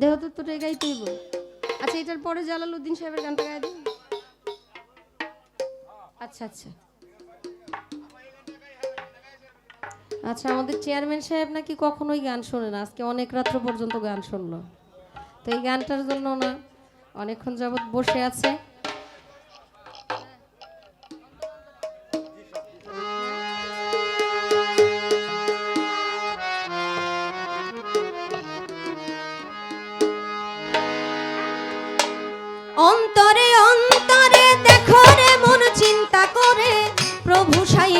দেহ তো তোর বল আচ্ছা এটার পরে জালালউদ্দিন সাহেবের গানটা গাই দিন। আচ্ছা আচ্ছা। আচ্ছা আমাদের চেয়ারম্যান সাহেব নাকি কখনোই গান শোনে না। আজকে অনেক রাত্র পর্যন্ত গান শুনলো। তো এই গানটার জন্য না অনেকক্ষণ যাবৎ বসে আছে। অন্তরে অন্তরে দেখো রে মন চিন্তা করে প্রভু সাই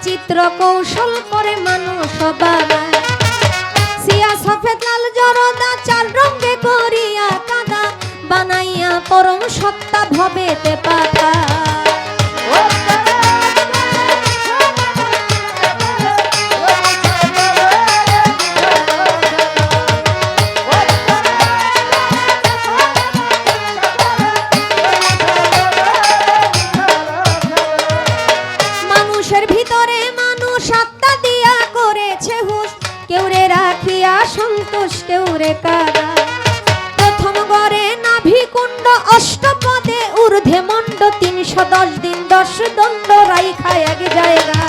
বিচিত্র কৌশল করে মানুষ বানায় সিয়া সফেদ, লাল, জরদা চাল রঙে করিয়া কাদা, বানাইয়া পরম সত্তা ভবেতে কেউ রে কারা প্রথম গড়ে নাভিকুণ্ড, অষ্টপদে ঊর্ধ্বে মণ্ড, তিনশো দশ দিন দশ দণ্ড রাইখা এক জায়গা।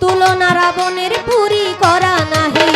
তুলনা রাবণের পুরী করা নাহিরা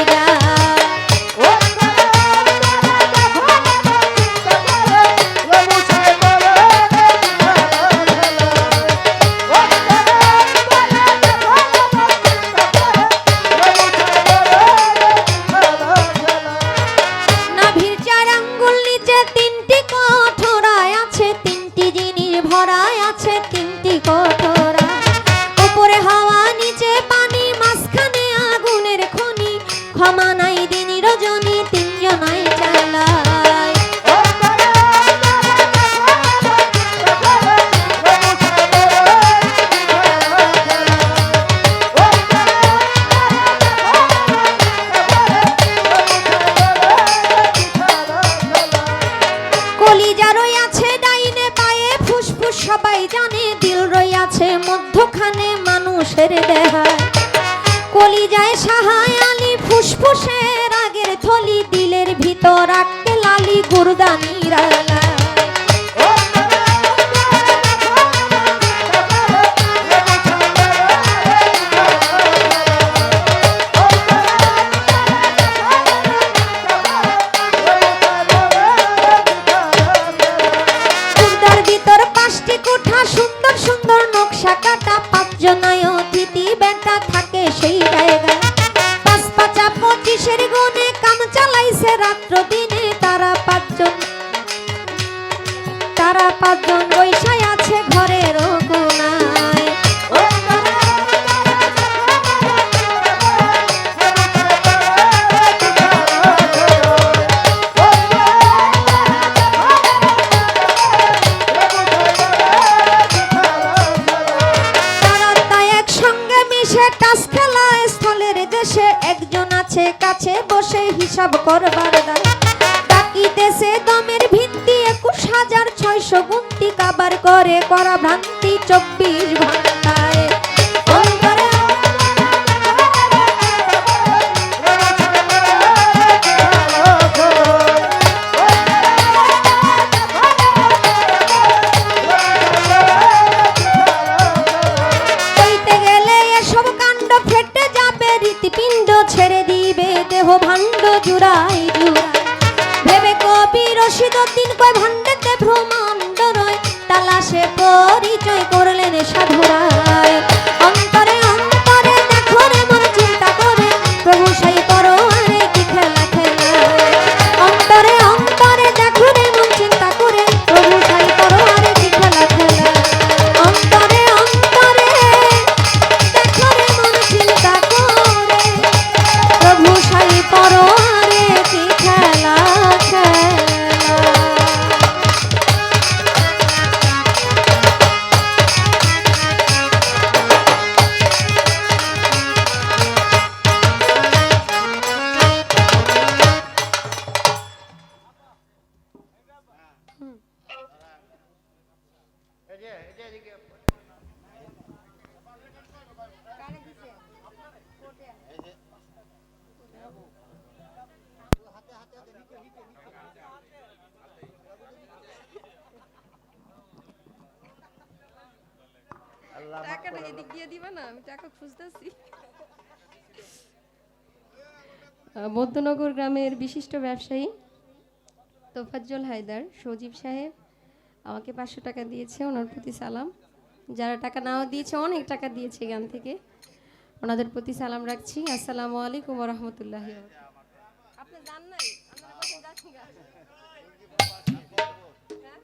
ফুসফুসের আগের থলি দিলের ভিতর আটকে লালি গুরদানি রালায় দেশে একজন আছে কাছে বসে হিসাব করবার দায়। নয়শো গুন্তি কাবার করে করা ভ্রান্তি চব্বিশ ঘন্টায়। ছেড়ে দিবে দেহ ভাণ্ড জুড়াই জুড়াই ভেবে কবি রশিদ দিন কয় ভাণ্ড করলেন টাকাটা এদিক দিয়ে দিবা না আমি টাকা খুঁজতেছি। মধ্যনগর গ্রামের বিশিষ্ট ব্যবসায়ী তোফাজ্জল হায়দার সজীব সাহেব আমাকে পাঁচশো টাকা দিয়েছে ওনার প্রতি সালাম। যারা টাকা নাও দিয়েছে অনেক টাকা দিয়েছে এখান থেকে। ওনাদের প্রতি সালাম রাখছি। আসসালামু আলাইকুম রহমতুল্লাহ আপনি জান নাই?